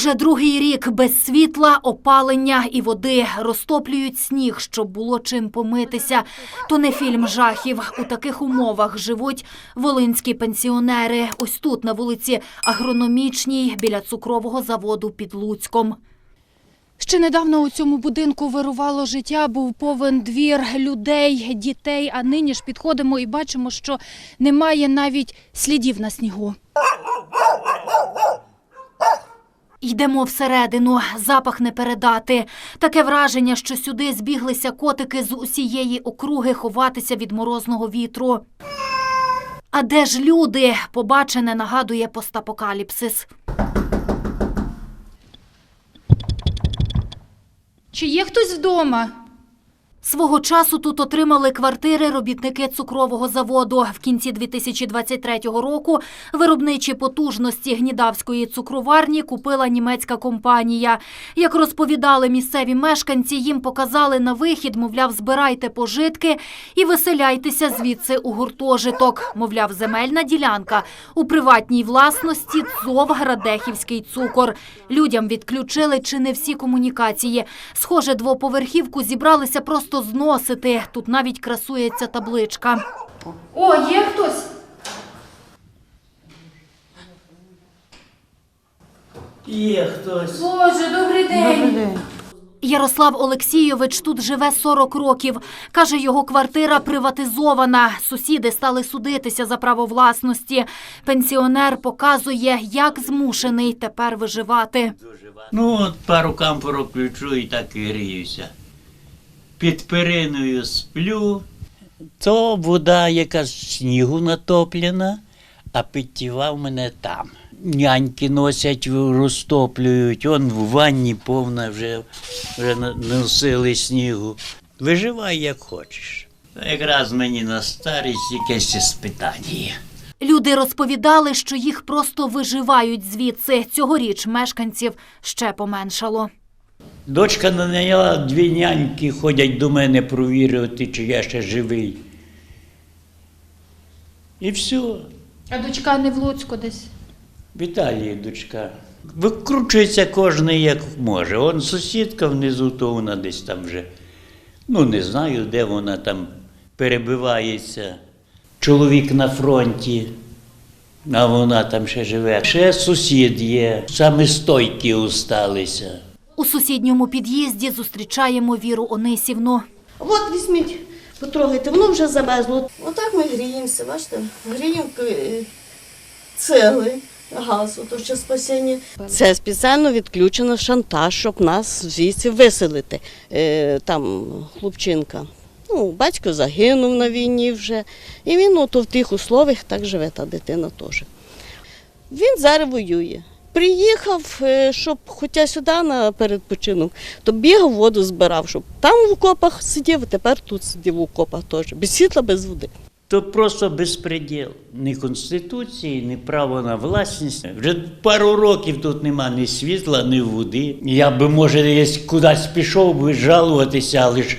Уже другий рік без світла, опалення і води розтоплюють сніг, щоб було чим помитися. То не фільм жахів. У таких умовах живуть волинські пенсіонери. Ось тут, на вулиці Агрономічній, біля цукрового заводу під Луцьком. Ще недавно у цьому будинку вирувало життя, був повен двір людей, дітей. А нині ж підходимо і бачимо, що немає навіть слідів на снігу. Йдемо всередину, запах не передати. Таке враження, що сюди збіглися котики з усієї округи ховатися від морозного вітру. А де ж люди? Побачене нагадує постапокаліпсис. Чи є хтось вдома? Свого часу тут отримали квартири робітники цукрового заводу. В кінці 2023 року виробничі потужності Гнідавської цукроварні купила німецька компанія. Як розповідали місцеві мешканці, їм показали на вихід, мовляв, збирайте пожитки і виселяйтеся звідси у гуртожиток. Мовляв, земельна ділянка у приватній власності ЦОВ Градехівський цукор. Людям відключили чи не всі комунікації. Схоже, двоповерхівку зібралися просто зносити. Тут навіть красується табличка. О, є хтось? Є хтось. Боже, добрий день. Ярослав Олексійович тут живе 40 років. Каже, його квартира приватизована. Сусіди стали судитися за право власності. Пенсіонер показує, як змушений тепер виживати. Ну, от пару камфорок включу і так і гріюся. Під периною сплю. То вода, яка з снігу натоплена, а питтєва в мене там. Няньки носять, розтоплюють, он в ванні повна вже, вже носили снігу. Виживай як хочеш. Якраз мені на старість якесь іспитання. Люди розповідали, що їх просто виживають звідси. Цьогоріч мешканців ще поменшало. Дочка наняла дві няньки, ходять до мене провірити, чи я ще живий. І все. А дочка не в Луцьку десь. В Італії дочка. Викручується кожен як може. Он сусідка внизу, то вона десь там вже. Ну, не знаю, де вона там перебивається. Чоловік на фронті, а вона там ще живе. Ще сусід є, саме стойкі усталися. У сусідньому під'їзді зустрічаємо Віру Онисівну. От візьміть, потрогайте, воно вже замерзло. Отак ми гріємося, бачите? Гріємо е, цегли, газу, то ще спасіння. Це спеціально відключено шантаж, щоб нас звідси виселити. Е, Там хлопчинка. Ну, батько загинув на війні вже. І він ото в тих условиях так живе та дитина теж. Він зараз воює. Приїхав, е, щоб хоча сюди на передпочинок, то бігав воду збирав, щоб там в окопах сидів, а тепер тут сидів в окопах теж. Без світла, без води. То просто безпреділ. Ні конституції, ні право на власність. Вже пару років тут нема ні світла, ні води. Я би, може, десь кудись пішов би жалуватися, але ж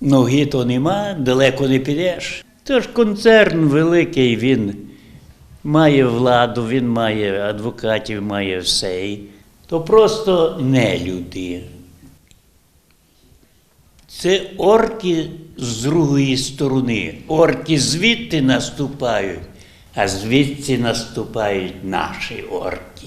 ноги то нема, далеко не підеш. Тож концерн великий, він має владу, він має адвокатів, має все. То просто не люди. Це орки з другої сторони. Орки звідти наступають, а звідси наступають наші орки.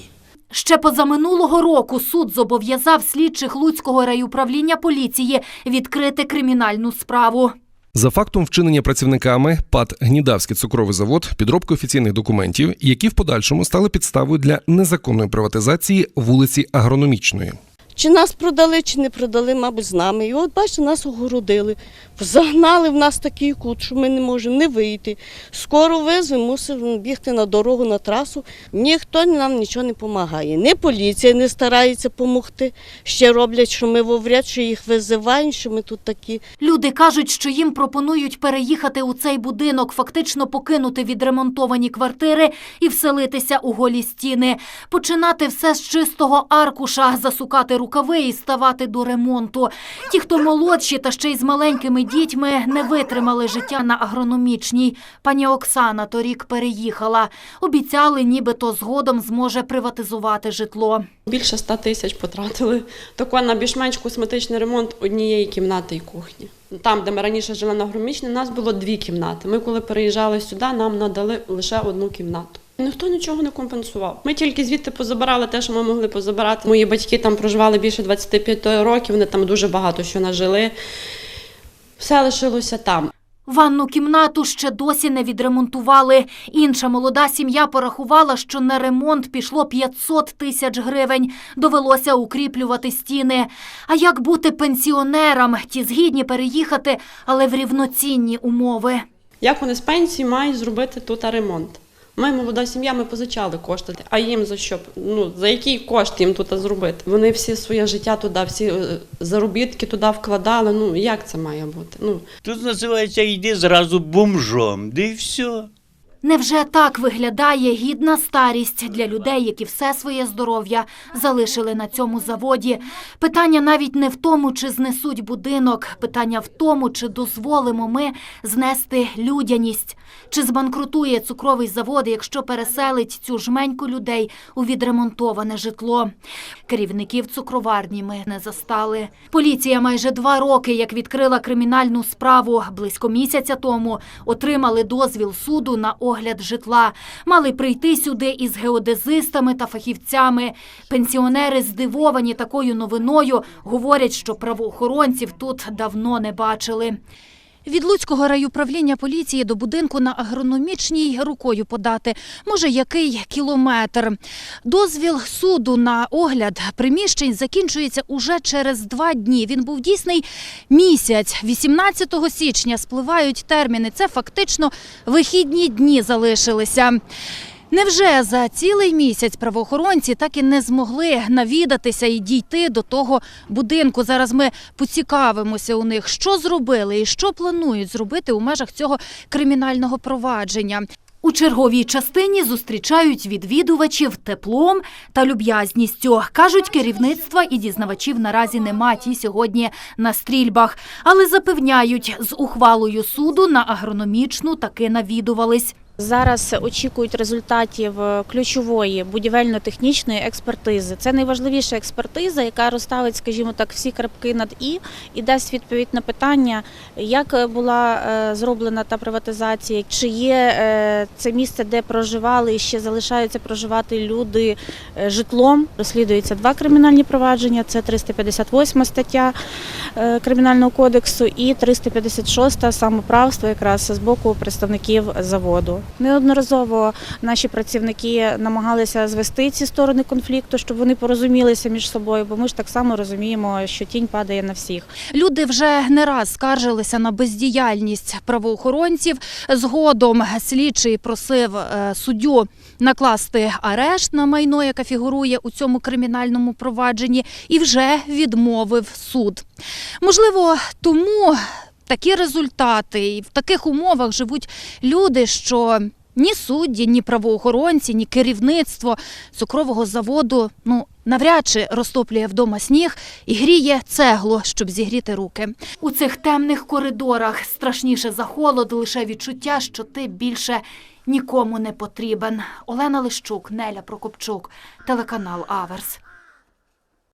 Ще позаминулого року суд зобов'язав слідчих Луцького райуправління поліції відкрити кримінальну справу. За фактом вчинення працівниками ПАД Гнідавський цукровий завод підробки офіційних документів, які в подальшому стали підставою для незаконної приватизації вулиці Агрономічної. Чи нас продали, чи не продали, мабуть, з нами. І от бачите, нас огородили. Загнали в нас такий кут, що ми не можемо не вийти. Скоро визвемо, мусимо бігти на дорогу, на трасу. Ніхто нам нічого не допомагає. Ні поліція не старається допомогти. Ще роблять, що ми воврять, що їх визивають, що ми тут такі. Люди кажуть, що їм пропонують переїхати у цей будинок, фактично покинути відремонтовані квартири і вселитися у голі стіни, починати все з чистого аркуша, засукати рукави і ставати до ремонту. Ті, хто молодші та ще й з маленькими дітьми, не витримали життя на агрономічній. Пані Оксана торік переїхала. Обіцяли, нібито згодом зможе приватизувати житло. Більше 100 тисяч потратили тако на більш-менш косметичний ремонт однієї кімнати і кухні. Там, де ми раніше жили на Громічній, у нас було дві кімнати. Ми, коли переїжджали сюди, нам надали лише одну кімнату. Ніхто нічого не компенсував. Ми тільки звідти позабирали те, що ми могли позабирати. Мої батьки там проживали більше 25 років, вони там дуже багато що нажили. Все лишилося там. Ванну кімнату ще досі не відремонтували. Інша молода сім'я порахувала, що на ремонт пішло 500 тисяч гривень. Довелося укріплювати стіни. А як бути пенсіонерам? Ті згідні переїхати, але в рівноцінні умови. Як вони з пенсії мають зробити тут ремонт? Ми молода сім'я, ми позичали кошти. А їм за що? Ну за який кошт їм тут зробити? Вони всі своє життя туди, всі е, заробітки туди вкладали. Ну як це має бути? Ну Тут називається йди зразу бомжом, де й все. Невже так виглядає гідна старість для людей, які все своє здоров'я залишили на цьому заводі? Питання навіть не в тому, чи знесуть будинок, питання в тому, чи дозволимо ми знести людяність, чи збанкрутує цукровий завод, якщо переселить цю жменьку людей у відремонтоване житло. Керівників цукроварні ми не застали. Поліція майже два роки, як відкрила кримінальну справу, близько місяця тому отримали дозвіл суду на огляд житла. Мали прийти сюди із геодезистами та фахівцями. Пенсіонери здивовані такою новиною, говорять, що правоохоронців тут давно не бачили. Від Луцького райуправління поліції до будинку на агрономічній рукою подати. Може, який кілометр. Дозвіл суду на огляд приміщень закінчується уже через два дні. Він був дійсний місяць. 18 січня спливають терміни. Це фактично вихідні дні залишилися. Невже за цілий місяць правоохоронці так і не змогли навідатися і дійти до того будинку? Зараз ми поцікавимося у них, що зробили і що планують зробити у межах цього кримінального провадження. У черговій частині зустрічають відвідувачів теплом та люб'язністю. Кажуть, керівництва і дізнавачів наразі нема ті сьогодні на стрільбах, але запевняють, з ухвалою суду на агрономічну таки навідувались. Зараз очікують результатів е, ключової будівельно-технічної експертизи. Це найважливіша експертиза, яка розставить, скажімо так, всі крапки над і і дасть відповідь на питання, як була е, зроблена та приватизація, чи є е, це місце, де проживали і ще залишаються проживати люди житлом. Розслідується два кримінальні провадження: це 358 стаття кримінального кодексу і 356 самоправство, якраз з боку представників заводу. Неодноразово наші працівники намагалися звести ці сторони конфлікту, щоб вони порозумілися між собою, бо ми ж так само розуміємо, що тінь падає на всіх. Люди вже не раз скаржилися на бездіяльність правоохоронців. Згодом слідчий просив е, суддю накласти арешт на майно, яке фігурує у цьому кримінальному провадженні, і вже відмовив суд. Можливо, тому такі результати і в таких умовах живуть люди, що. Ні судді, ні правоохоронці, ні керівництво цукрового заводу ну навряд чи розтоплює вдома сніг і гріє цеглу, щоб зігріти руки. У цих темних коридорах страшніше за холод, лише відчуття, що ти більше нікому не потрібен. Олена Лищук, Неля Прокопчук, телеканал Аверс.